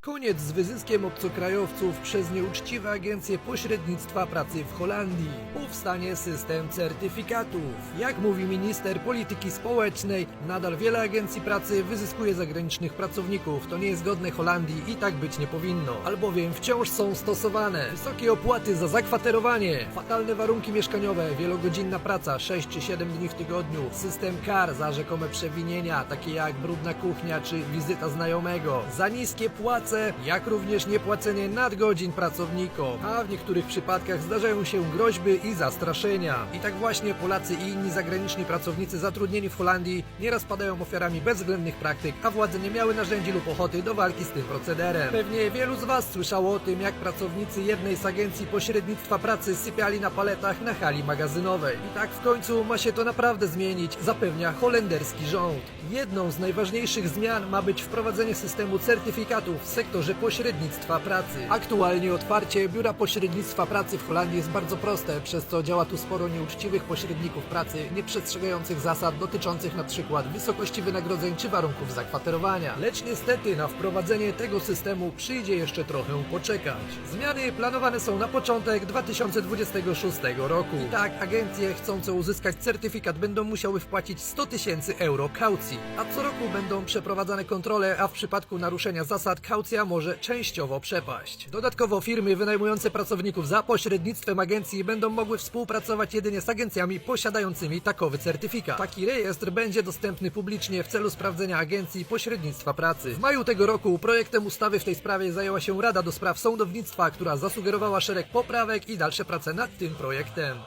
Koniec z wyzyskiem obcokrajowców przez nieuczciwe agencje pośrednictwa pracy w Holandii. Powstanie system certyfikatów. Jak mówi minister polityki społecznej, nadal wiele agencji pracy wyzyskuje zagranicznych pracowników. To niezgodne Holandii i tak być nie powinno. Albowiem wciąż są stosowane wysokie opłaty za zakwaterowanie, fatalne warunki mieszkaniowe, wielogodzinna praca, 6 czy 7 dni w tygodniu, system kar za rzekome przewinienia, takie jak brudna kuchnia czy wizyta znajomego, za niskie płace, jak również niepłacenie nadgodzin pracownikom, a w niektórych przypadkach zdarzają się groźby i zastraszenia. I tak właśnie Polacy i inni zagraniczni pracownicy zatrudnieni w Holandii nieraz padają ofiarami bezwzględnych praktyk, a władze nie miały narzędzi lub ochoty do walki z tym procederem. Pewnie wielu z Was słyszało o tym, jak pracownicy jednej z agencji pośrednictwa pracy sypiali na paletach na hali magazynowej. I tak w końcu ma się to naprawdę zmienić, zapewnia holenderski rząd. Jedną z najważniejszych zmian ma być wprowadzenie systemu certyfikatów sektorze pośrednictwa pracy. Aktualnie otwarcie biura pośrednictwa pracy w Holandii jest bardzo proste, przez co działa tu sporo nieuczciwych pośredników pracy, nieprzestrzegających zasad dotyczących np. wysokości wynagrodzeń czy warunków zakwaterowania. Lecz niestety na wprowadzenie tego systemu przyjdzie jeszcze trochę poczekać. Zmiany planowane są na początek 2026 roku. I tak agencje chcące uzyskać certyfikat będą musiały wpłacić 100 tysięcy euro kaucji, a co roku będą przeprowadzane kontrole, a w przypadku naruszenia zasad może częściowo przepaść. Dodatkowo firmy wynajmujące pracowników za pośrednictwem agencji będą mogły współpracować jedynie z agencjami posiadającymi takowy certyfikat. Taki rejestr będzie dostępny publicznie w celu sprawdzenia agencji pośrednictwa pracy. W maju tego roku projektem ustawy w tej sprawie zajęła się Rada do Spraw Sądownictwa, która zasugerowała szereg poprawek i dalsze prace nad tym projektem.